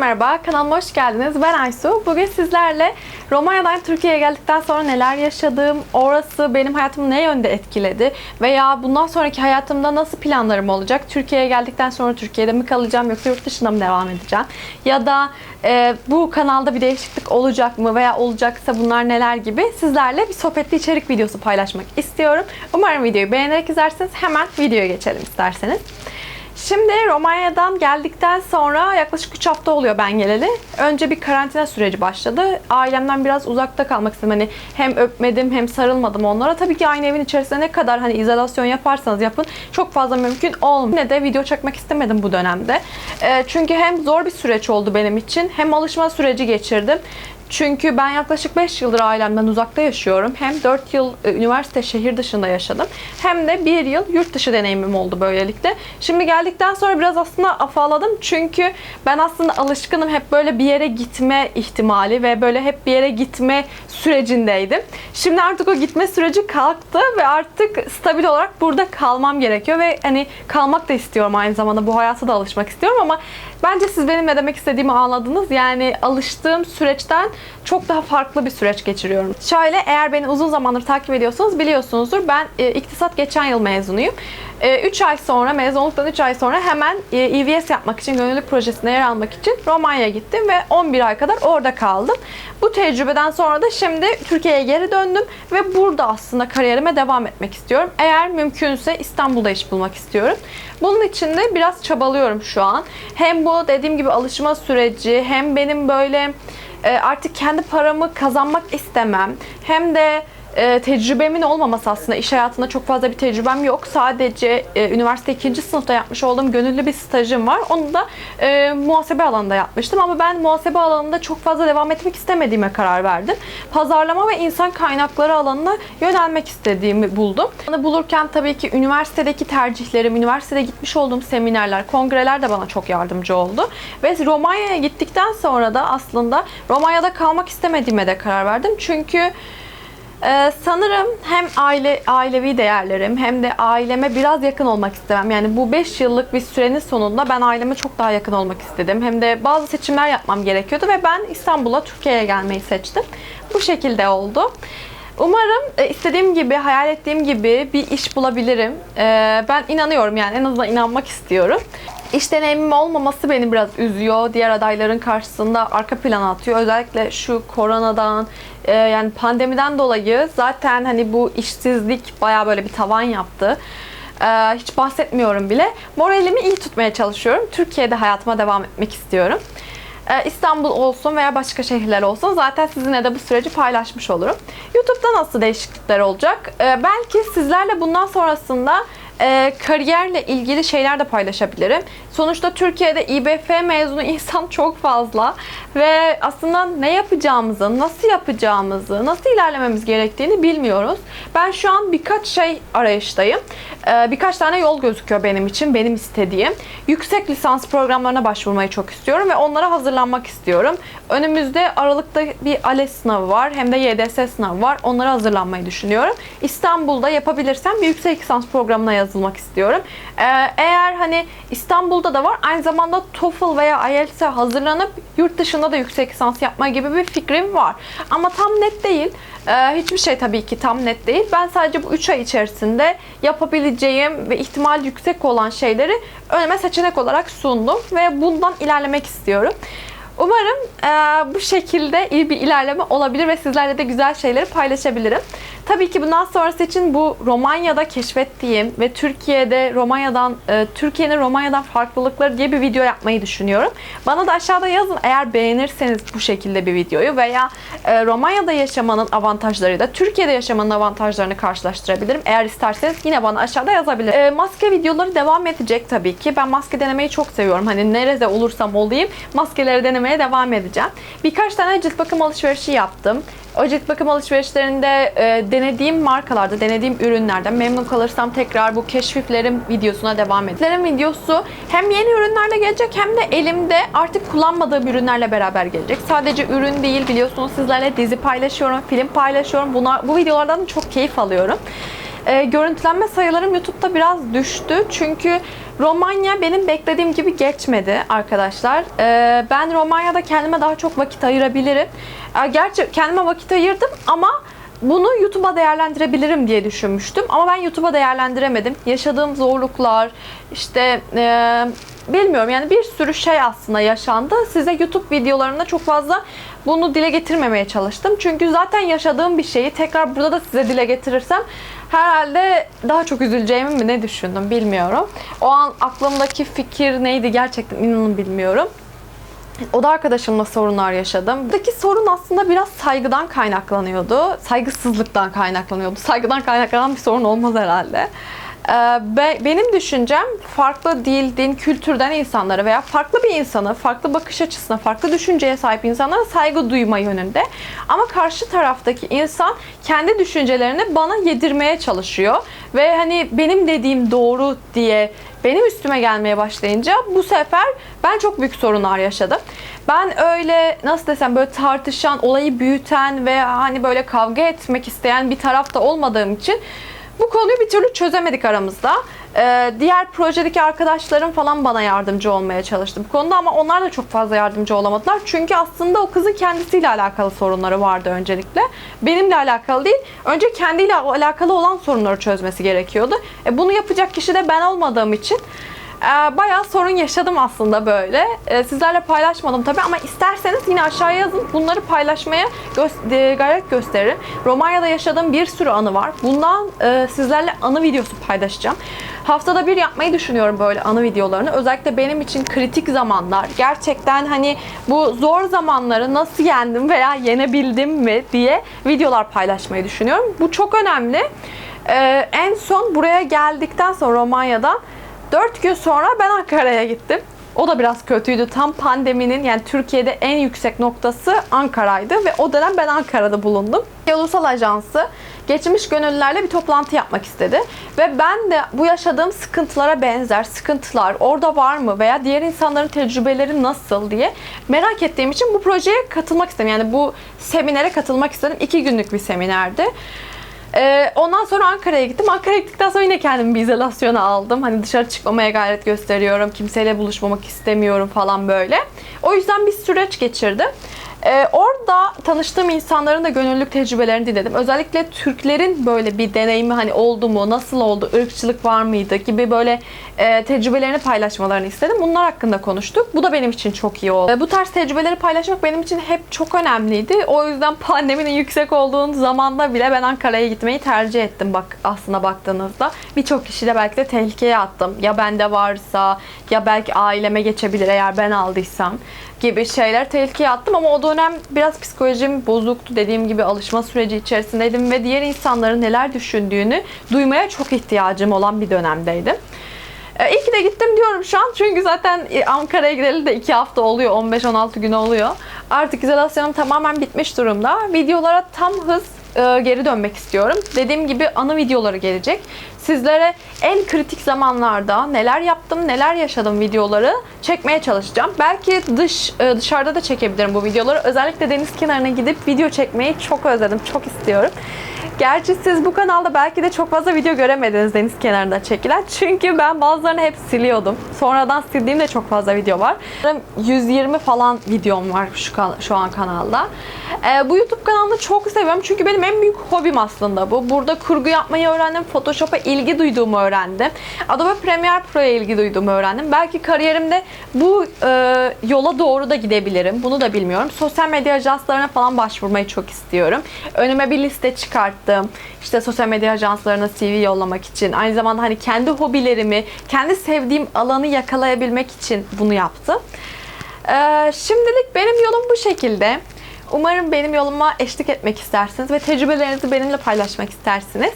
Merhaba, kanalıma hoş geldiniz. Ben Aysu. Bugün sizlerle Romanya'dan Türkiye'ye geldikten sonra neler yaşadım, orası benim hayatımı ne yönde etkiledi veya bundan sonraki hayatımda nasıl planlarım olacak, Türkiye'ye geldikten sonra Türkiye'de mi kalacağım yoksa yurt dışında mı devam edeceğim ya da e, bu kanalda bir değişiklik olacak mı veya olacaksa bunlar neler gibi sizlerle bir sohbetli içerik videosu paylaşmak istiyorum. Umarım videoyu beğenerek izlersiniz. Hemen videoya geçelim isterseniz. Şimdi Romanya'dan geldikten sonra yaklaşık 3 hafta oluyor ben geleli. Önce bir karantina süreci başladı. Ailemden biraz uzakta kalmak istedim. Hani hem öpmedim hem sarılmadım onlara. Tabii ki aynı evin içerisinde ne kadar hani izolasyon yaparsanız yapın çok fazla mümkün olmuyor. Yine de video çekmek istemedim bu dönemde. Ee, çünkü hem zor bir süreç oldu benim için hem alışma süreci geçirdim. Çünkü ben yaklaşık 5 yıldır ailemden uzakta yaşıyorum. Hem 4 yıl e, üniversite şehir dışında yaşadım. Hem de 1 yıl yurt dışı deneyimim oldu böylelikle. Şimdi geldikten sonra biraz aslında afalladım. Çünkü ben aslında alışkınım hep böyle bir yere gitme ihtimali ve böyle hep bir yere gitme sürecindeydim. Şimdi artık o gitme süreci kalktı ve artık stabil olarak burada kalmam gerekiyor ve hani kalmak da istiyorum aynı zamanda bu hayata da alışmak istiyorum ama bence siz benim ne demek istediğimi anladınız. Yani alıştığım süreçten çok daha farklı bir süreç geçiriyorum. Şöyle eğer beni uzun zamandır takip ediyorsanız biliyorsunuzdur. Ben e, iktisat geçen yıl mezunuyum. 3 ay sonra, mezun olduktan 3 ay sonra hemen e, EVS yapmak için, gönüllülük projesinde yer almak için Romanya'ya gittim ve 11 ay kadar orada kaldım. Bu tecrübeden sonra da şimdi Türkiye'ye geri döndüm ve burada aslında kariyerime devam etmek istiyorum. Eğer mümkünse İstanbul'da iş bulmak istiyorum. Bunun için de biraz çabalıyorum şu an. Hem bu dediğim gibi alışma süreci, hem benim böyle e, artık kendi paramı kazanmak istemem, hem de e, tecrübemin olmaması aslında iş hayatında çok fazla bir tecrübem yok. Sadece e, üniversite ikinci sınıfta yapmış olduğum gönüllü bir stajım var. Onu da e, muhasebe alanında yapmıştım ama ben muhasebe alanında çok fazla devam etmek istemediğime karar verdim. Pazarlama ve insan kaynakları alanına yönelmek istediğimi buldum. Bunu bulurken tabii ki üniversitedeki tercihlerim, üniversitede gitmiş olduğum seminerler, kongreler de bana çok yardımcı oldu. Ve Romanya'ya gittikten sonra da aslında Romanya'da kalmak istemediğime de karar verdim. Çünkü ee, sanırım hem aile ailevi değerlerim hem de aileme biraz yakın olmak istemem. Yani bu 5 yıllık bir sürenin sonunda ben aileme çok daha yakın olmak istedim. Hem de bazı seçimler yapmam gerekiyordu ve ben İstanbul'a, Türkiye'ye gelmeyi seçtim. Bu şekilde oldu. Umarım e, istediğim gibi, hayal ettiğim gibi bir iş bulabilirim. Ee, ben inanıyorum yani en azından inanmak istiyorum. İş deneyimim olmaması beni biraz üzüyor. Diğer adayların karşısında arka plana atıyor. Özellikle şu koronadan e, yani pandemiden dolayı zaten hani bu işsizlik baya böyle bir tavan yaptı. Hiç bahsetmiyorum bile. Moralimi iyi tutmaya çalışıyorum. Türkiye'de hayatıma devam etmek istiyorum. Ee, İstanbul olsun veya başka şehirler olsun zaten sizinle de bu süreci paylaşmış olurum. YouTube'da nasıl değişiklikler olacak? Ee, belki sizlerle bundan sonrasında e, kariyerle ilgili şeyler de paylaşabilirim. Sonuçta Türkiye'de İBF mezunu insan çok fazla ve aslında ne yapacağımızı, nasıl yapacağımızı, nasıl ilerlememiz gerektiğini bilmiyoruz. Ben şu an birkaç şey arayıştayım. Ee, birkaç tane yol gözüküyor benim için, benim istediğim. Yüksek lisans programlarına başvurmayı çok istiyorum ve onlara hazırlanmak istiyorum. Önümüzde Aralık'ta bir ALES sınavı var, hem de YDS sınavı var. Onlara hazırlanmayı düşünüyorum. İstanbul'da yapabilirsem bir yüksek lisans programına yazılmak istiyorum. Ee, eğer hani İstanbul'da da var, aynı zamanda TOEFL veya IELTS'e hazırlanıp yurt dışında da yüksek lisans yapma gibi bir fikrim var. Ama tam net değil. Ee, hiçbir şey tabii ki tam net değil. Ben sadece bu 3 ay içerisinde yapabileceğim ve ihtimal yüksek olan şeyleri önüme seçenek olarak sundum ve bundan ilerlemek istiyorum. Umarım e, bu şekilde iyi bir ilerleme olabilir ve sizlerle de güzel şeyleri paylaşabilirim. Tabii ki bundan sonrası için bu Romanya'da keşfettiğim ve Türkiye'de Romanya'dan e, Türkiye'nin Romanya'dan farklılıkları diye bir video yapmayı düşünüyorum. Bana da aşağıda yazın eğer beğenirseniz bu şekilde bir videoyu veya e, Romanya'da yaşamanın avantajlarıyla Türkiye'de yaşamanın avantajlarını karşılaştırabilirim. Eğer isterseniz yine bana aşağıda yazabilir. E, maske videoları devam edecek tabii ki. Ben maske denemeyi çok seviyorum. Hani nerede olursam olayım maskeleri denemeye devam edeceğim. Birkaç tane cilt bakım alışverişi yaptım. O cilt bakım alışverişlerinde e, denediğim markalarda, denediğim ürünlerden memnun kalırsam tekrar bu keşiflerim videosuna devam edeceğim. videosu hem yeni ürünlerle gelecek hem de elimde artık kullanmadığım ürünlerle beraber gelecek. Sadece ürün değil biliyorsunuz sizlerle dizi paylaşıyorum, film paylaşıyorum. Buna, bu videolardan çok keyif alıyorum. E, görüntülenme sayılarım YouTube'da biraz düştü. Çünkü Romanya benim beklediğim gibi geçmedi arkadaşlar. Ee, ben Romanya'da kendime daha çok vakit ayırabilirim. Ee, gerçi kendime vakit ayırdım ama bunu YouTube'a değerlendirebilirim diye düşünmüştüm. Ama ben YouTube'a değerlendiremedim. Yaşadığım zorluklar, işte e, bilmiyorum yani bir sürü şey aslında yaşandı. Size YouTube videolarında çok fazla bunu dile getirmemeye çalıştım. Çünkü zaten yaşadığım bir şeyi tekrar burada da size dile getirirsem herhalde daha çok üzüleceğimi mi ne düşündüm bilmiyorum. O an aklımdaki fikir neydi gerçekten inanın bilmiyorum. O da arkadaşımla sorunlar yaşadım. Buradaki sorun aslında biraz saygıdan kaynaklanıyordu. Saygısızlıktan kaynaklanıyordu. Saygıdan kaynaklanan bir sorun olmaz herhalde. Ee, be- benim düşüncem farklı dil, din, kültürden insanlara veya farklı bir insanı, farklı bakış açısına, farklı düşünceye sahip insanlara saygı duyma yönünde. Ama karşı taraftaki insan kendi düşüncelerini bana yedirmeye çalışıyor. Ve hani benim dediğim doğru diye benim üstüme gelmeye başlayınca bu sefer ben çok büyük sorunlar yaşadım. Ben öyle nasıl desem böyle tartışan, olayı büyüten ve hani böyle kavga etmek isteyen bir tarafta olmadığım için bu konuyu bir türlü çözemedik aramızda. Ee, diğer projedeki arkadaşlarım falan bana yardımcı olmaya çalıştı bu konuda ama onlar da çok fazla yardımcı olamadılar. Çünkü aslında o kızın kendisiyle alakalı sorunları vardı öncelikle. Benimle alakalı değil. Önce kendiyle alakalı olan sorunları çözmesi gerekiyordu. E, bunu yapacak kişi de ben olmadığım için e, bayağı sorun yaşadım aslında böyle. E, sizlerle paylaşmadım tabii ama isterseniz yine aşağıya yazın. Bunları paylaşmaya gö- e, gayret gösteririm. Romanya'da yaşadığım bir sürü anı var. Bundan e, sizlerle anı videosu paylaşacağım. Haftada bir yapmayı düşünüyorum böyle anı videolarını. Özellikle benim için kritik zamanlar. Gerçekten hani bu zor zamanları nasıl yendim veya yenebildim mi diye videolar paylaşmayı düşünüyorum. Bu çok önemli. E, en son buraya geldikten sonra Romanya'dan 4 gün sonra ben Ankara'ya gittim. O da biraz kötüydü. Tam pandeminin yani Türkiye'de en yüksek noktası Ankara'ydı ve o dönem ben Ankara'da bulundum. Ulusal Ajansı geçmiş gönüllülerle bir toplantı yapmak istedi. Ve ben de bu yaşadığım sıkıntılara benzer sıkıntılar orada var mı veya diğer insanların tecrübeleri nasıl diye merak ettiğim için bu projeye katılmak istedim. Yani bu seminere katılmak istedim. İki günlük bir seminerdi. Ee, ondan sonra Ankara'ya gittim. Ankara'ya gittikten sonra yine kendimi bir izolasyona aldım. Hani dışarı çıkmamaya gayret gösteriyorum. Kimseyle buluşmamak istemiyorum falan böyle. O yüzden bir süreç geçirdim. Ee, orada tanıştığım insanların da gönüllülük tecrübelerini dinledim. Özellikle Türklerin böyle bir deneyimi hani oldu mu, nasıl oldu, ırkçılık var mıydı gibi böyle e, tecrübelerini paylaşmalarını istedim. Bunlar hakkında konuştuk. Bu da benim için çok iyi oldu. E, bu tarz tecrübeleri paylaşmak benim için hep çok önemliydi. O yüzden pandeminin yüksek olduğu zamanda bile ben Ankara'ya gitmeyi tercih ettim bak aslına baktığınızda. Birçok kişi de belki de tehlikeye attım. Ya bende varsa ya belki aileme geçebilir eğer ben aldıysam gibi şeyler tehlikeye attım ama o dönem biraz psikolojim bozuktu. Dediğim gibi alışma süreci içerisindeydim ve diğer insanların neler düşündüğünü duymaya çok ihtiyacım olan bir dönemdeydim. İyi ki de gittim diyorum şu an çünkü zaten e, Ankara'ya gideli de 2 hafta oluyor, 15-16 gün oluyor. Artık izolasyonum tamamen bitmiş durumda. Videolara tam hız e, geri dönmek istiyorum. Dediğim gibi anı videoları gelecek. Sizlere en kritik zamanlarda neler yaptım, neler yaşadım videoları çekmeye çalışacağım. Belki dış e, dışarıda da çekebilirim bu videoları. Özellikle deniz kenarına gidip video çekmeyi çok özledim, çok istiyorum. Gerçi siz bu kanalda belki de çok fazla video göremediniz deniz kenarında çekilen. Çünkü ben bazılarını hep siliyordum. Sonradan sildiğim de çok fazla video var. 120 falan videom var şu, şu an kanalda. Ee, bu YouTube kanalını çok seviyorum. Çünkü benim en büyük hobim aslında bu. Burada kurgu yapmayı öğrendim. Photoshop'a ilgi duyduğumu öğrendim. Adobe Premiere Pro'ya ilgi duyduğumu öğrendim. Belki kariyerimde bu e, yola doğru da gidebilirim. Bunu da bilmiyorum. Sosyal medya ajanslarına falan başvurmayı çok istiyorum. Önüme bir liste çıkarttım. İşte sosyal medya ajanslarına CV yollamak için. Aynı zamanda hani kendi hobilerimi, kendi sevdiğim alanı yakalayabilmek için bunu yaptım. Ee, şimdilik benim yolum bu şekilde. Umarım benim yoluma eşlik etmek istersiniz ve tecrübelerinizi benimle paylaşmak istersiniz.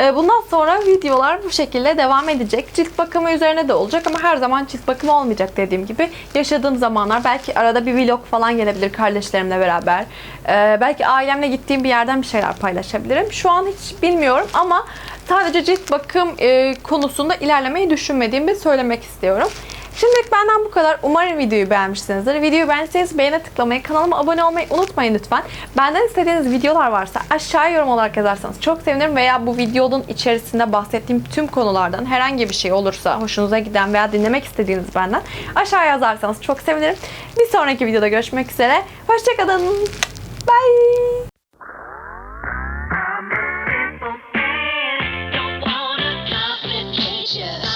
Ee, Bundan sonra videolar bu şekilde devam edecek. Cilt bakımı üzerine de olacak ama her zaman cilt bakımı olmayacak dediğim gibi. Yaşadığım zamanlar belki arada bir vlog falan gelebilir kardeşlerimle beraber. Ee, belki ailemle gittiğim bir yerden bir şeyler paylaşabilirim. Şu an hiç bilmiyorum ama sadece cilt bakım e, konusunda ilerlemeyi düşünmediğimi söylemek istiyorum. Şimdilik benden bu kadar. Umarım videoyu beğenmişsinizdir. Videoyu beğendiyseniz beğene tıklamayı, kanalıma abone olmayı unutmayın lütfen. Benden istediğiniz videolar varsa aşağıya yorum olarak yazarsanız çok sevinirim. Veya bu videonun içerisinde bahsettiğim tüm konulardan herhangi bir şey olursa hoşunuza giden veya dinlemek istediğiniz benden aşağıya yazarsanız çok sevinirim. Bir sonraki videoda görüşmek üzere. Hoşçakalın. Bye.